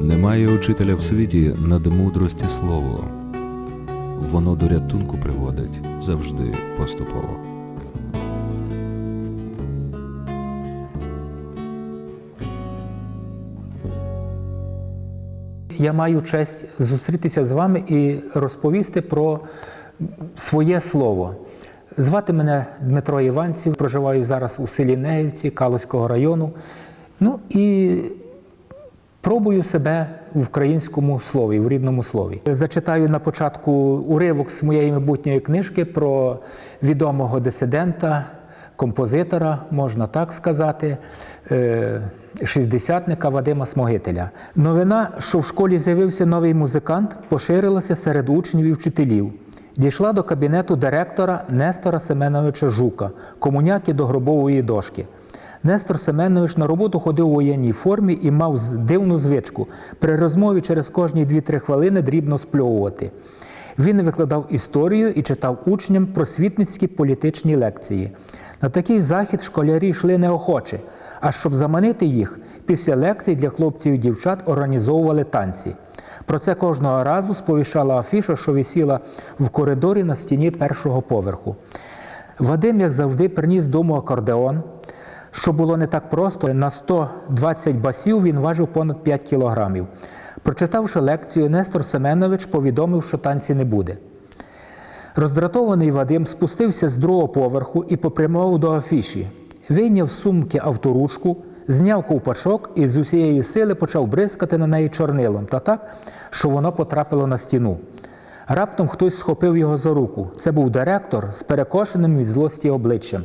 Немає учителя в світі над мудрості слово. Воно до рятунку приводить завжди поступово. Я маю честь зустрітися з вами і розповісти про своє слово. Звати мене Дмитро Іванців, проживаю зараз у селі Неївці Калузького району. Ну і пробую себе в українському слові, в рідному слові. Зачитаю на початку уривок з моєї майбутньої книжки про відомого дисидента, композитора, можна так сказати, е, шістдесятника Вадима Смогителя. Новина, що в школі з'явився новий музикант, поширилася серед учнів і вчителів. Дійшла до кабінету директора Нестора Семеновича Жука, комуняки до гробової дошки. Нестор Семенович на роботу ходив у воєнній формі і мав дивну звичку при розмові через кожні 2-3 хвилини дрібно спльовувати. Він викладав історію і читав учням просвітницькі політичні лекції. На такий захід школярі йшли неохоче, а щоб заманити їх, після лекцій для хлопців і дівчат організовували танці. Про це кожного разу сповіщала афіша, що висіла в коридорі на стіні першого поверху. Вадим, як завжди, приніс дому акордеон, що було не так просто. На 120 басів він важив понад 5 кілограмів. Прочитавши лекцію, Нестор Семенович повідомив, що танці не буде. Роздратований Вадим спустився з другого поверху і попрямував до афіші. Вийняв з сумки авторучку, зняв ковпачок і з усієї сили почав бризкати на неї чорнилом та так, що воно потрапило на стіну. Раптом хтось схопив його за руку. Це був директор з перекошеним від злості обличчям.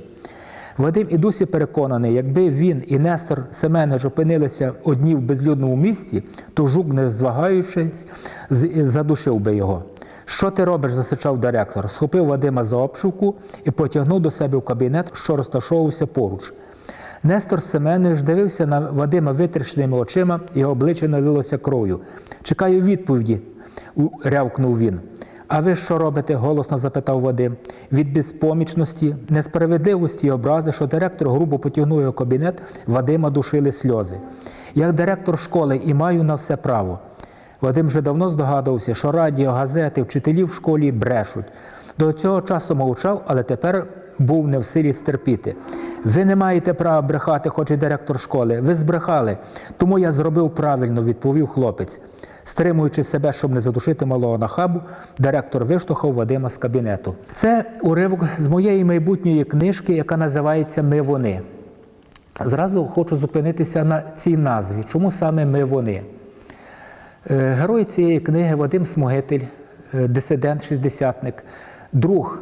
Вадим і досі переконаний, якби він і Нестор Семенович опинилися одні в безлюдному місці, то жук, не звагаючись, задушив би його. Що ти робиш? засичав директор. Схопив Вадима за обшивку і потягнув до себе в кабінет, що розташовувався поруч. Нестор Семенович дивився на Вадима витрішеними очима, його обличчя налилося кров'ю. Чекаю відповіді, рявкнув він. А ви що робите? голосно запитав Вадим. Від безпомічності, несправедливості і образи, що директор грубо потягнув його кабінет, Вадима душили сльози. Як директор школи і маю на все право. Вадим вже давно здогадувався, що радіо, газети, вчителі в школі брешуть. До цього часу мовчав, але тепер був не в силі стерпіти. Ви не маєте права брехати, хоч і директор школи. Ви збрехали. Тому я зробив правильно, відповів хлопець. Стримуючи себе, щоб не задушити малого нахабу, директор виштовхав Вадима з кабінету. Це уривок з моєї майбутньої книжки, яка називається Ми вони. Зразу хочу зупинитися на цій назві. Чому саме ми вони? Е, Герой цієї книги Вадим Смогитель, е, дисидент, шістдесятник, друг.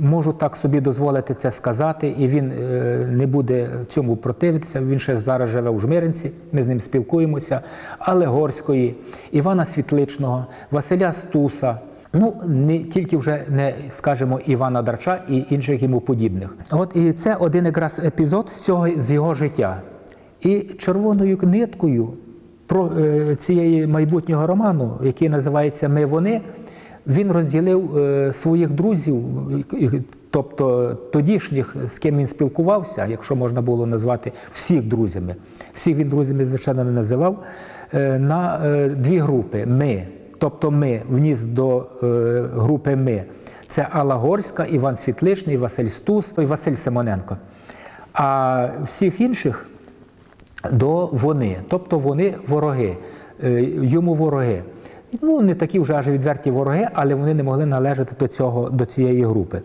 Можу так собі дозволити це сказати, і він е, не буде цьому противитися. Він ще зараз живе у Жмиринці, ми з ним спілкуємося. Але Горської, Івана Світличного, Василя Стуса. Ну, не тільки вже не скажімо Івана Дарча і інших йому подібних. От і це один якраз епізод з цього з його життя. І червоною ниткою про е, цієї майбутнього роману, який називається Ми вони, він розділив е, своїх друзів, тобто тодішніх, з ким він спілкувався, якщо можна було назвати всіх друзями. Всіх він друзями, звичайно, не називав, е, на е, дві групи ми. Тобто ми вніс до групи ми. Це Алла Горська, Іван Світличний, Василь Стус і Василь Симоненко. А всіх інших до вони, тобто вони вороги, йому вороги. Ну, не такі вже аж відверті вороги, але вони не могли належати до, цього, до цієї групи.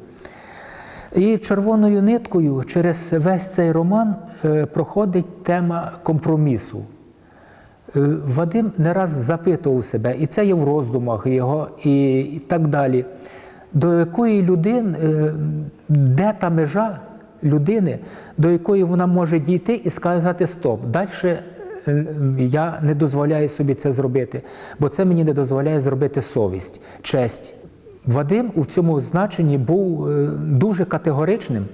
І червоною ниткою через весь цей роман е, проходить тема компромісу. Е, Вадим не раз запитував себе, і це є в роздумах його, і, і так далі. До якої людини, е, де та межа людини, до якої вона може дійти і сказати стоп. Далі я не дозволяю собі це зробити, бо це мені не дозволяє зробити совість, честь. Вадим у цьому значенні був е, дуже категоричним,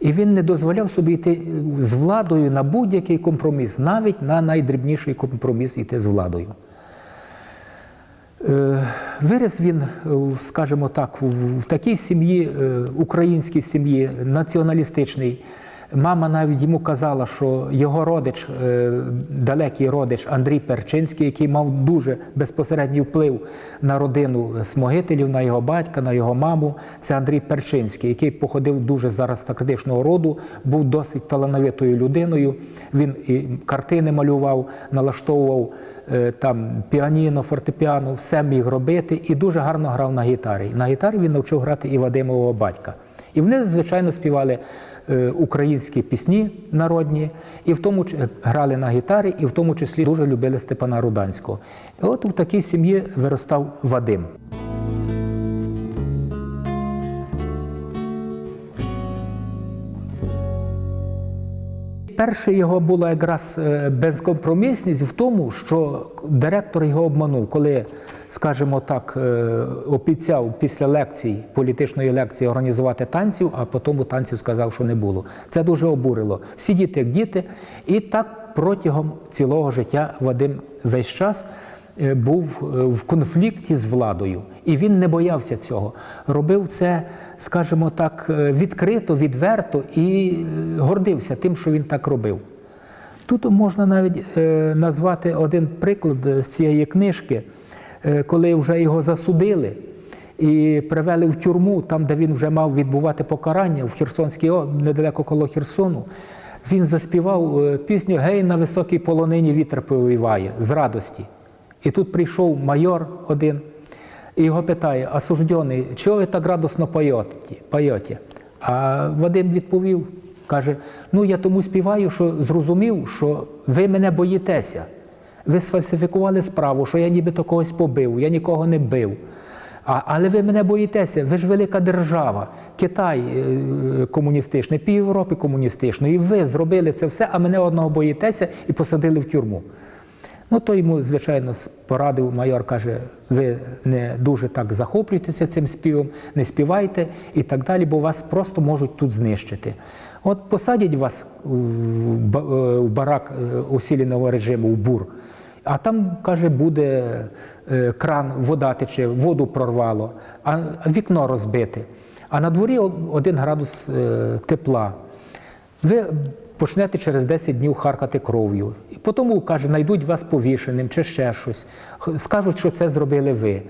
і він не дозволяв собі йти з владою на будь-який компроміс, навіть на найдрібніший компроміс йти з владою. Е, Виріс він, е, скажімо так, в такій сім'ї, е, українській сім'ї, націоналістичній. Мама навіть йому казала, що його родич, е, далекий родич Андрій Перчинський, який мав дуже безпосередній вплив на родину Смогителів, на його батька, на його маму. Це Андрій Перчинський, який походив дуже з аристократичного роду, був досить талановитою людиною. Він і картини малював, налаштовував е, там піаніно, фортепіано, все міг робити і дуже гарно грав на гітарі. На гітарі він навчив грати і Вадимового батька. І вони, звичайно, співали українські пісні народні, і в тому грали на гітарі, і в тому числі дуже любили Степана Руданського. І от у такій сім'ї виростав Вадим. Перше його була якраз е, безкомпромісність в тому, що директор його обманув, коли, скажімо так, е, обіцяв після лекцій, політичної лекції організувати танців, а потім у танців сказав, що не було. Це дуже обурило. Всі діти як діти, і так протягом цілого життя Вадим весь час е, був е, в конфлікті з владою, і він не боявся цього. Робив це, скажімо так, відкрито, відверто і гордився тим, що він так робив. Тут можна навіть назвати один приклад з цієї книжки, коли вже його засудили і привели в тюрму, там, де він вже мав відбувати покарання в Херсонській о- недалеко коло Херсону. Він заспівав е, пісню Гей на високій полонині вітер повіває з радості. І тут прийшов майор один і його питає: осуждений, чого ви так радосно поєте? А Вадим відповів, каже: ну я тому співаю, що зрозумів, що ви мене боїтеся. Ви сфальсифікували справу, що я нібито когось побив, я нікого не бив. А, але ви мене боїтеся, ви ж велика держава, Китай е, комуністичний, пів Європи комуністичної, і ви зробили це все, а мене одного боїтеся і посадили в тюрму. Ну, то йому, звичайно, порадив майор, каже, ви не дуже так захоплюєтеся цим співом, не співайте і так далі, бо вас просто можуть тут знищити. От посадять вас в е, барак е, усиленого режиму, в бур, а там, каже, буде е, кран, вода тече, воду прорвало, а вікно розбите. А на дворі один градус е, тепла. Ви почнете через 10 днів харкати кров'ю. І потім, каже, знайдуть вас повішеним чи ще щось. Скажуть, що це зробили ви.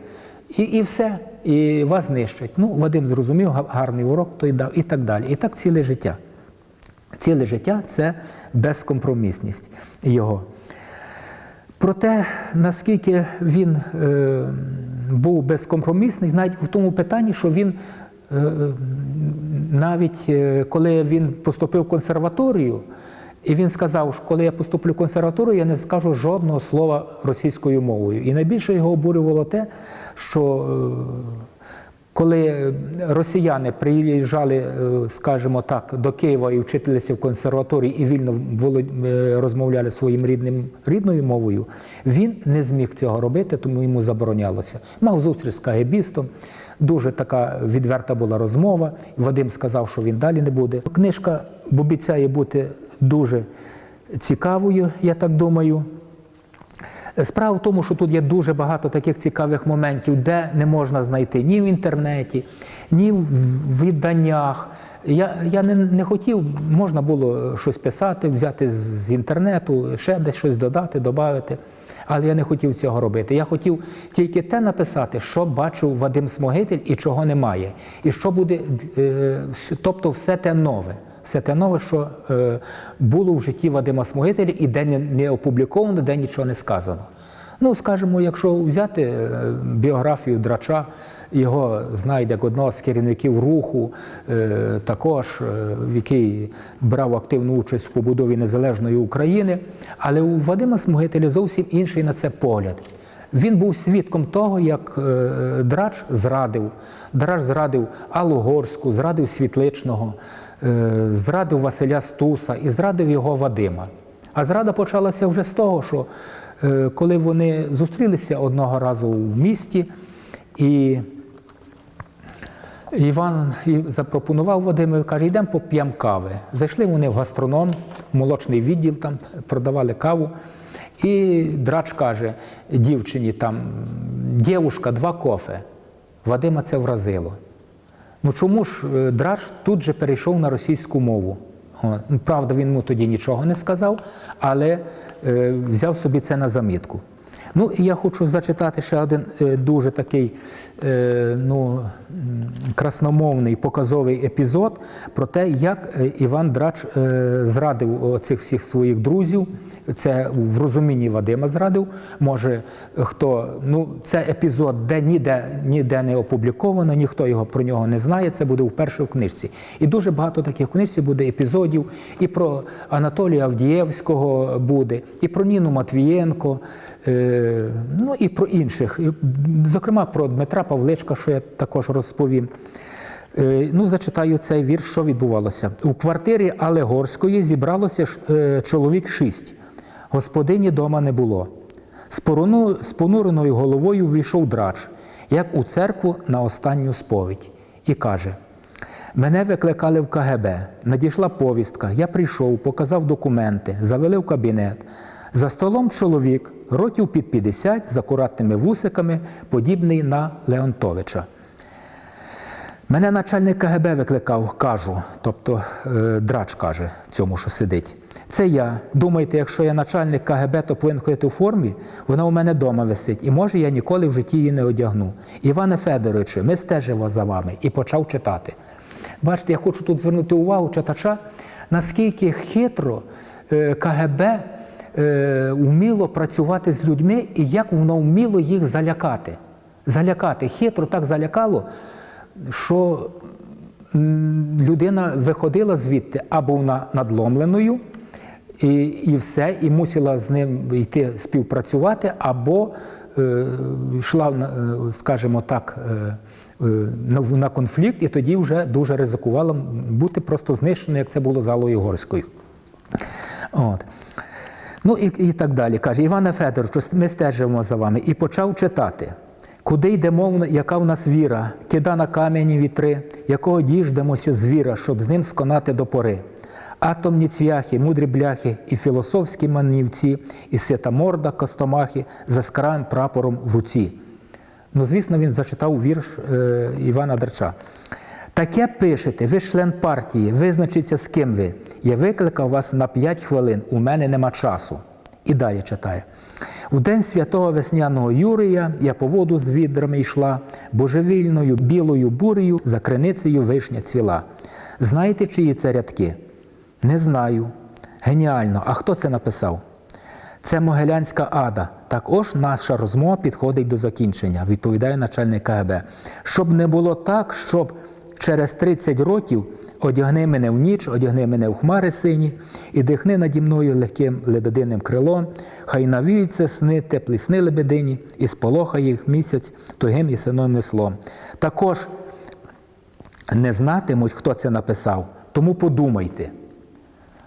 І, і все, і вас знищать. Ну, Вадим зрозумів, гарний урок той дав, і так далі. І так ціле життя. Ціле життя це безкомпромісність його. Про те, наскільки він е, був безкомпромісний, навіть в тому питанні, що він е, навіть е, коли він поступив в консерваторію, і він сказав, що коли я поступлю в консерваторію, я не скажу жодного слова російською мовою. І найбільше його обурювало те, що коли росіяни приїжджали, е, скажімо так, до Києва і вчителися в консерваторії і вільно е, розмовляли своїм рідним рідною мовою, він не зміг цього робити, тому йому заборонялося. Мав зустріч з кагебістом, дуже така відверта була розмова. Вадим сказав, що він далі не буде. Книжка обіцяє бути дуже цікавою, я так думаю. Справа в тому, що тут є дуже багато таких цікавих моментів, де не можна знайти ні в інтернеті, ні в відданнях. Я, я не, не хотів, можна було щось писати, взяти з- інтернету, ще десь щось додати, додати. Але я не хотів цього робити. Я хотів тільки те написати, що бачив Вадим Смогитель і чого немає. І що буде, е, тобто все те нове. Все те нове, що е, було в житті Вадима Смогителя і де не, опубліковано, де нічого не сказано. Ну, скажімо, якщо взяти е, біографію Драча, його знають як одного з керівників руху, е, також який брав активну участь в побудові незалежної України. Але у Вадима Смогителя зовсім інший на це погляд. Він був свідком того, як Драч зрадив. Драч зрадив Аллу Горську, зрадив Світличного, зрадив Василя Стуса і зрадив його Вадима. А зрада почалася вже з того, що е, коли вони зустрілися одного разу в місті, і Іван запропонував Вадимові, каже, йдемо поп'ємо кави. Зайшли вони в гастроном, молочний відділ там продавали каву. І драч каже дівчині там, дівушка, два кофе. Вадима це вразило. Ну чому ж Драж тут же перейшов на російську мову? Ну, Правда, він йому тоді нічого не сказав, але е, взяв собі це на замітку. Ну і я хочу зачитати ще один е, дуже такий е, ну, красномовний показовий епізод про те, як е, Іван Драч зрадив цих всіх своїх друзів. Це в розумінні Вадима зрадив. Може, хто ну це епізод, де ніде ніде не опубліковано, ніхто його про нього не знає. Це буде вперше в книжці. І дуже багато таких книжці буде епізодів. І про Анатолія Авдієвського буде, і про Ніну Матвієнко, ну і про інших. Зокрема, про Дмитра Павличка, що я також розповім. Е, Ну, зачитаю цей вірш, що відбувалося. У квартирі Алегорської зібралося е, чоловік шість. Господині дома не було. З понуреною головою вийшов драч, як у церкву на останню сповідь, і каже: Мене викликали в КГБ, надійшла повістка, я прийшов, показав документи, завели в кабінет. За столом чоловік, років під 50, з акуратними вусиками, подібний на Леонтовича. Мене начальник КГБ викликав, кажу, тобто е, драч каже цьому, що сидить. Це я. Думаєте, якщо я начальник КГБ, то повинен ходити у формі? Вона у мене вдома висить, і може я ніколи в житті її не одягну. Іване Федоровичу, ми стежимо за вами і почав читати. Бачите, я хочу тут звернути увагу читача, наскільки хитро е, КГБ е, вміло працювати з людьми і як воно вміло їх залякати. Залякати. Хитро так залякало, що людина виходила звідти або вона надломленою, і, і все, і мусила з ним йти співпрацювати, або е, йшла, е, скажімо так, е, е, на, конфлікт, і тоді вже дуже ризикувала бути просто знищеною, як це було з Аллою Горською. От. Ну і, і так далі. Каже, Іване Федоровичу, ми стежимо за вами. І почав читати. Куди йде мовна, яка в нас віра, кида на кам'яні вітри, якого діждемося звіра, щоб з ним сконати до пори. Атомні цвяхи, мудрі бляхи, і філософські манівці, і сита морда костомахи за скраєм прапором в руці. Ну, звісно, він зачитав вірш е, Івана Драча. Таке пишете, ви член партії, визначіться, з ким ви. Я викликав вас на 5 хвилин, у мене нема часу. І далі читає. В день святого весняного Юрія я по воду з відрами йшла, божевільною білою бурею за криницею вишня цвіла. Знаєте, чиї це рядки? Не знаю. Геніально. А хто це написав? Це Могилянська ада. Також наша розмова підходить до закінчення, відповідає начальник КГБ. Щоб не було так, щоб через 30 років одягни мене в ніч, одягни мене в хмари сині, і дихни наді мною легким лебединим крилом, хай навіються сни, теплі сни лебедині, і сполохає їх місяць тугим і сином веслом. Також не знатимуть, хто це написав, тому подумайте.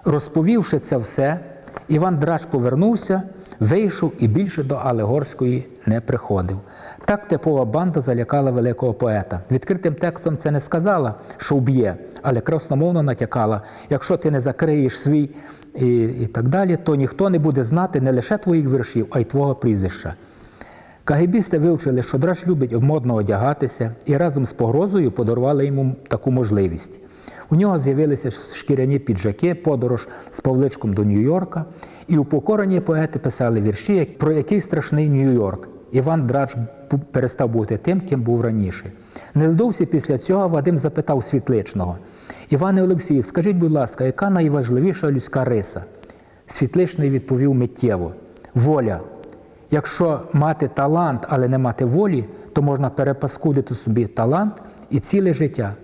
Розповівши це все, Іван Драч повернувся, вийшов і більше до Алегорської не приходив. Так типова банда залякала великого поета. Відкритим текстом це не сказала, що вб'є, але красномовно натякала: якщо ти не закриєш свій і, і так далі, то ніхто не буде знати не лише твоїх віршів, а й твого прізвища. Кагибісти вивчили, що драч любить модно одягатися, і разом з погрозою подарували йому таку можливість. У нього з'явилися шкіряні піджаки, подорож з Павличком до Нью-Йорка, і упокорені поети писали вірші, про який страшний Нью-Йорк. Іван Драч перестав бути тим, ким був раніше. Невдовзі після цього Вадим запитав Світличного: Іване Олексійович, скажіть, будь ласка, яка найважливіша людська риса? Світличний відповів миттєво: воля. Якщо мати талант, але не мати волі, то можна перепаскудити собі талант і ціле життя.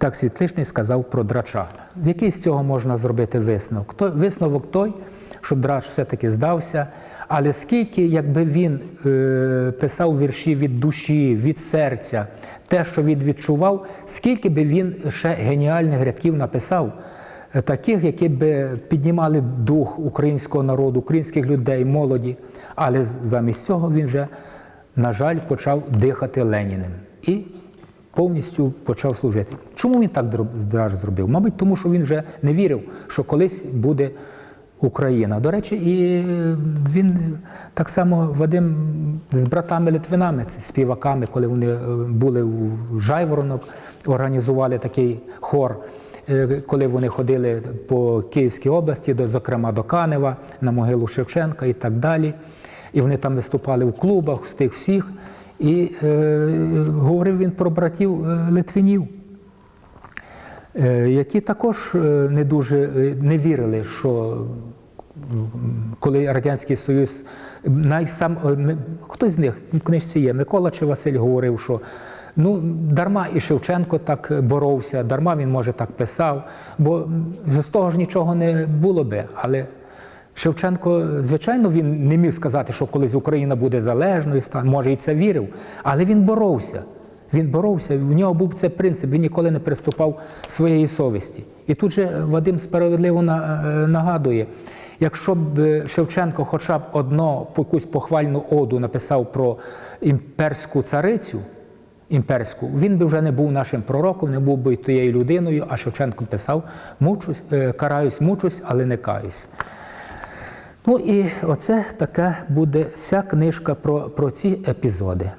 Так Світличний сказав про драча. Який з цього можна зробити висновок? Той, висновок той, що драч все-таки здався, але скільки, якби він е, писав вірші від душі, від серця, те, що він відчував, скільки би він ще геніальних рядків написав, е, таких, які б піднімали дух українського народу, українських людей, молоді. Але замість цього він вже, на жаль, почав дихати Леніним і повністю почав служити. Чому він так драж зробив? Мабуть, тому що він вже не вірив, що колись буде Україна. До речі, і е, він е, так само Вадим з братами Литвинами, співаками, коли вони е, були у Жайворонок, організували такий хор. коли вони ходили по Київській області, зокрема до Канева, на могилу Шевченка і так далі. І вони там виступали в клубах з тих всіх. І е, говорив він про братів е, Литвинів, е, які також е, не дуже е, не вірили, що коли Радянський Союз, найсам, хтось з них в книжці є, Микола чи Василь говорив, що ну, дарма і Шевченко так боровся, дарма він, може, так писав, бо з того ж нічого не було би. Але Шевченко, звичайно, він не міг сказати, що колись Україна буде залежною, може і це вірив, але він боровся. Він боровся, в нього був цей принцип, він ніколи не приступав своєї совісті. І тут же Вадим справедливо е, нагадує, якщо б е, Шевченко хоча б одну якусь похвальну оду написав про імперську царицю, імперську, він би вже не був нашим пророком, не був би тією людиною, а Шевченко писав мучусь, е, караюсь, мучусь, але не каюсь. Ну і оце така буде ця книжка про, про ці епізоди.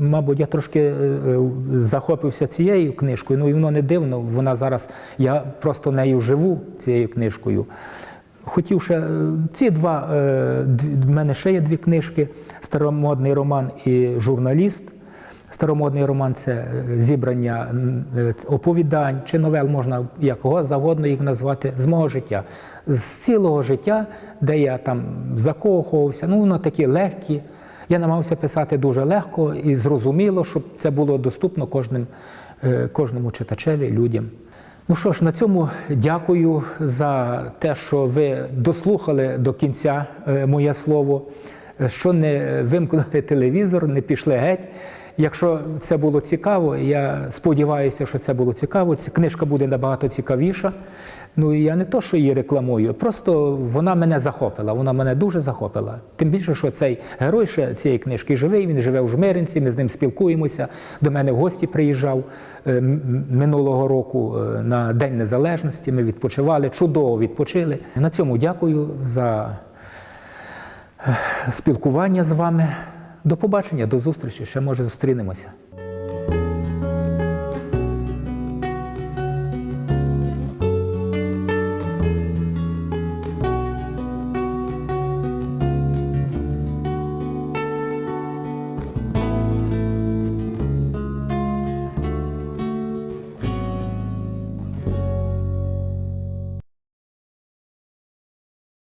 Мабуть, я трошки е, е, захопився цією книжкою, ну і воно не дивно. Вона зараз, я просто нею живу, цією книжкою. Хотів ще е, ці два, в мене ще є дві книжки: старомодний роман і журналіст. Старомодний роман це е, зібрання е, оповідань чи новел, можна якого завгодно їх назвати, з мого життя. З цілого життя, де я там закохувався, ну воно такі легкі. Я намагався писати дуже легко і зрозуміло, щоб це було доступно кожним, е, кожному читачеві, людям. Ну що ж, на цьому дякую за те, що ви дослухали до кінця моє слово, що не вимкнули телевізор, не пішли геть. Якщо це було цікаво, я сподіваюся, що це було цікаво. Ця книжка буде набагато цікавіша. Ну і я не то, що її рекламую, просто вона мене захопила. Вона мене дуже захопила. Тим більше, що цей герой ще цієї книжки живий. Він живе в Жмеринці. Ми з ним спілкуємося. До мене в гості приїжджав е, минулого року е, на День Незалежності. Ми відпочивали, чудово відпочили. На цьому дякую за е, спілкування з вами. До побачення, до зустрічі. Ще може зустрінемося.